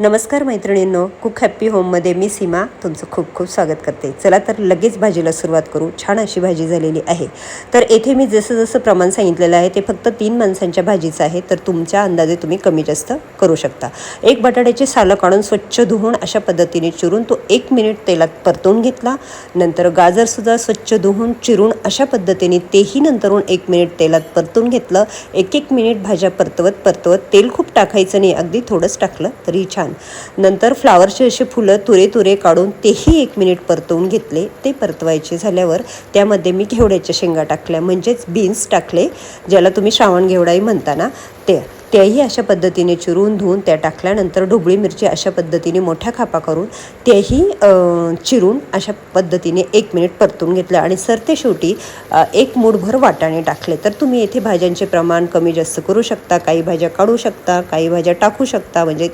नमस्कार मैत्रिणींनो cook happy होममध्ये मी सीमा. तुमचं खूप खूप स्वागत करते. चला तर लगेच भाजीला सुरुवात करू. छान अशी भाजी झालेली आहे. तर येथे मी जसं जसं प्रमाण सांगितलेलं आहे ते फक्त तीन माणसांच्या भाजीचं आहे. तर तुमच्या अंदाजे तुम्ही कमी जास्त करू शकता. एक बटाट्याची सालं काढून स्वच्छ धुवून अशा पद्धतीने चिरून तो एक मिनिट तेलात परतून घेतला. नंतर गाजरसुद्धा स्वच्छ धुवून चिरून अशा पद्धतीने तेही नंतरून एक मिनिट तेलात परतून घेतलं. एक एक मिनिट भाज्या परतवत परतवत तेल खूप टाकायचं नाही. अगदी थोडंच टाकलं तरी छान नंतर फ्लावरचे असे फुलं तुरे तुरे काढून तेही एक मिनिट परतवून घेतले. ते परतवायचे झाल्यावर त्यामध्ये मी घेवड्याच्या शेंगा टाकल्या. म्हणजेच बीन्स टाकले ज्याला तुम्ही श्रावण घेवडाही म्हणता ना ते. त्याही अशा पद्धतीने चिरून धुवून त्या टाकल्यानंतर ढोबळी मिरची अशा पद्धतीने मोठ्या खापा करून त्याही चिरून अशा पद्धतीने एक मिनिट परतून घेतलं आणि सरते शेवटी एक मूठभर वाटाणे टाकले. तर तुम्ही येथे भाज्यांचे प्रमाण कमी जास्त करू शकता काही भाज्या काढू शकता काही भाज्या टाकू शकता म्हणजे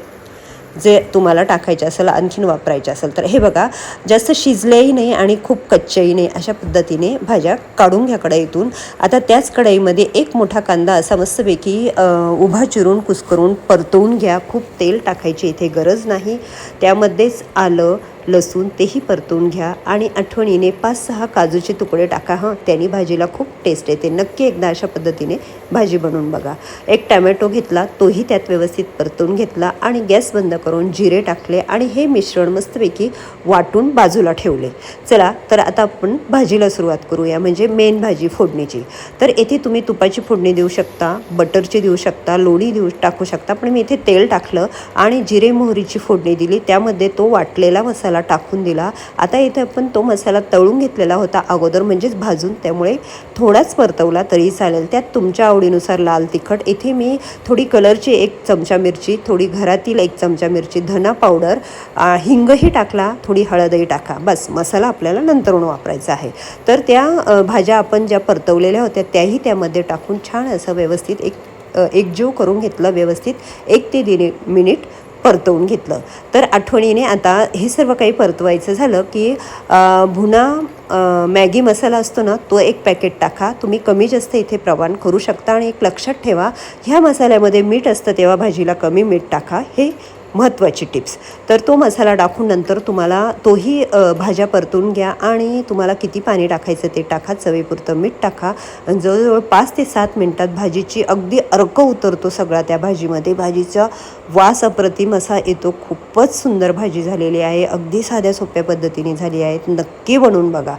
जे तुम्हाला टाकायचे असेल आणखीन वापरायचे असेल तर हे बघा जास्त शिजलेही नाही आणि खूप कच्च्याही नाही अशा पद्धतीने भाज्या काढून घ्या कढईतून. आता त्याच कढईमध्ये एक मोठा कांदा असा मस्तपैकी उभा चिरून कुस्करून परतवून घ्या. खूप तेल टाकायची इथे गरज नाही. त्यामध्येच आलं लसूण तेही परतून घ्या आणि आठवणीने पाच सहा काजूचे तुकडे टाका. हां त्यांनी भाजीला खूप टेस्ट येते. नक्की एकदा अशा पद्धतीने भाजी बनवून बघा. एक टॅमॅटो घेतला तोही त्यात व्यवस्थित परतून घेतला आणि गॅस बंद करून जिरे टाकले आणि हे मिश्रण मस्तपैकी वाटून बाजूला ठेवले. चला तर आता आपण भाजीला सुरुवात करूया. म्हणजे मेन भाजी फोडणीची. तर येथे तुम्ही तुपाची फोडणी देऊ शकता बटरची देऊ शकता लोणी देऊ टाकू शकता. पण मी इथे तेल टाकलं आणि जिरे मोहरीची फोडणी दिली. त्यामध्ये तो वाटलेला मसाला टाकून दिला. आता इथे आपण तो मसाला तळून घेतलेला होता अगोदर म्हणजेच भाजून. त्यामुळे थोडाच परतवला तरी चालेल. त्यात तुमच्या आवडीनुसार लाल तिखट. इथे मी थोडी कलरची एक चमचा मिरची थोडी घरातील एक चमचा मिरची धना पावडर हिंगही टाकला थोडी हळदही टाका. बस मसाला आपल्याला नंतरून वापरायचा आहे. तर त्या भाज्या आपण ज्या परतवलेल्या होत्या त्याही त्यामध्ये टाकून छान असं व्यवस्थित एक एकजीव करून घेतलं व्यवस्थित एक ते दीड मिनिट परतवून घेतलं. तर आठवणीने आता हे सर्व काही परतवायचं झालं की भुना मॅगी मसाला असतो ना तो एक पॅकेट टाका. तुम्ही कमी जास्त इथे प्रमाण करू शकता आणि एक लक्षात ठेवा ह्या मसाल्यामध्ये मीठ असतं तेव्हा भाजीला कमी मीठ टाका. हे महत्त्वाची टिप्स. तर तो मसाला टाकून नंतर तुम्हाला तोही भाज्या परतून घ्या आणि तुम्हाला किती पाणी टाकायचं ते टाका चवीपुरतं मीठ टाका आणि जवळजवळ पाच ते सात मिनटात भाजीची अगदी अर्क उतरतो सगळा त्या भाजीमध्ये. भाजीचा वास अप्रतिम असा येतो. खूपच सुंदर भाजी झालेली आहे. अगदी साध्या सोप्या पद्धतीने झाली आहे. नक्की बनवून बघा.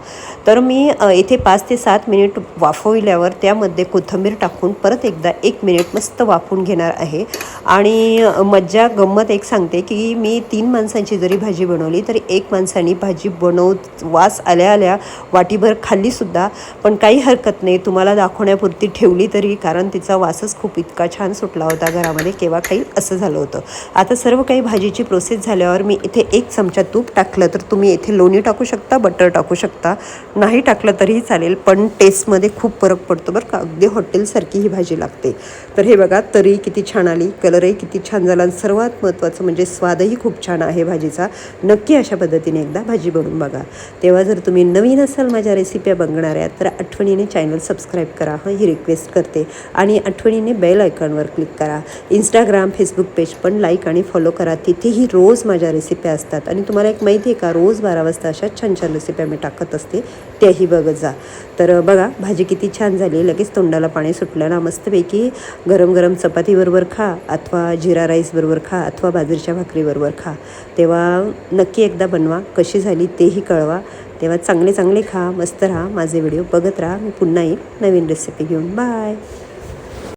तर मी इथे पाच ते सात मिनिट वाफविल्यावर त्यामध्ये कोथिंबीर टाकून परत एकदा एक मिनिट मस्त वाफून घेणार आहे. आणि मज्जा गंमत एक सांगते की मी तीन माणसांची जरी भाजी बनवली तरी एक माणसानी भाजी बनव वास आल्या आल्या वाटीभर खाल्लीसुद्धा पण काही हरकत नाही. तुम्हाला दाखवण्यापुरती ठेवली तरी कारण तिचा वासच खूप इतका छान सुटला होता घरामध्ये केव्हा काही असं झालं होतं. आता सर्व काही भाजीची प्रोसेस झाल्यावर मी इथे एक चमचा तूप टाकलं तर तुम्ही इथे लोणी टाकू शकता बटर टाकू शकता. नाही टाकलं तरीही चालेल पण टेस्टमध्ये खूप फरक पडतो बरं का. अगदी हॉटेलसारखी ही भाजी लागते. तर हे बघा तरी किती छान आली कलरही किती छान झाला आणि सर्वात महत्त्वाचं म्हणजे स्वादही खूप छान आहे भाजीचा. नक्की अशा पद्धतीने एकदा भाजी बनवून बघा. तेव्हा जर तुम्ही नवीन असाल माझ्या रेसिप्या बघणाऱ्या तर आठवणीने चॅनल सबस्क्राईब करा. हं ही रिक्वेस्ट करते. आणि आठवणीने बेल आयकॉनवर क्लिक करा. इंस्टाग्राम फेसबुक पेज पण लाईक आणि फॉलो करा. तिथेही रोज माझ्या रेसिप्या असतात. आणि तुम्हाला एक माहिती आहे का? रोज बारा वाजता अशा छान छान रेसिप्या मी टाकत असते. त्याही बघत जा. तर बघा भाजी किती छान झाली. लगेच तोंडाला पाणी सुटलं. ना मस्तपैकी गरम गरम चपातीबरोबर खा अथवा जिरा राईसबरोबर खा अथवा बाजरीच्या भाकरीबरोबर खा. तेव्हा नक्की एकदा बनवा. कशी झाली तेही कळवा. तेव्हा चांगले चांगले खा. मस्त राहा. माझे व्हिडिओ बघत राहा. मी पुन्हा एक नवीन रेसिपी घेऊन. बाय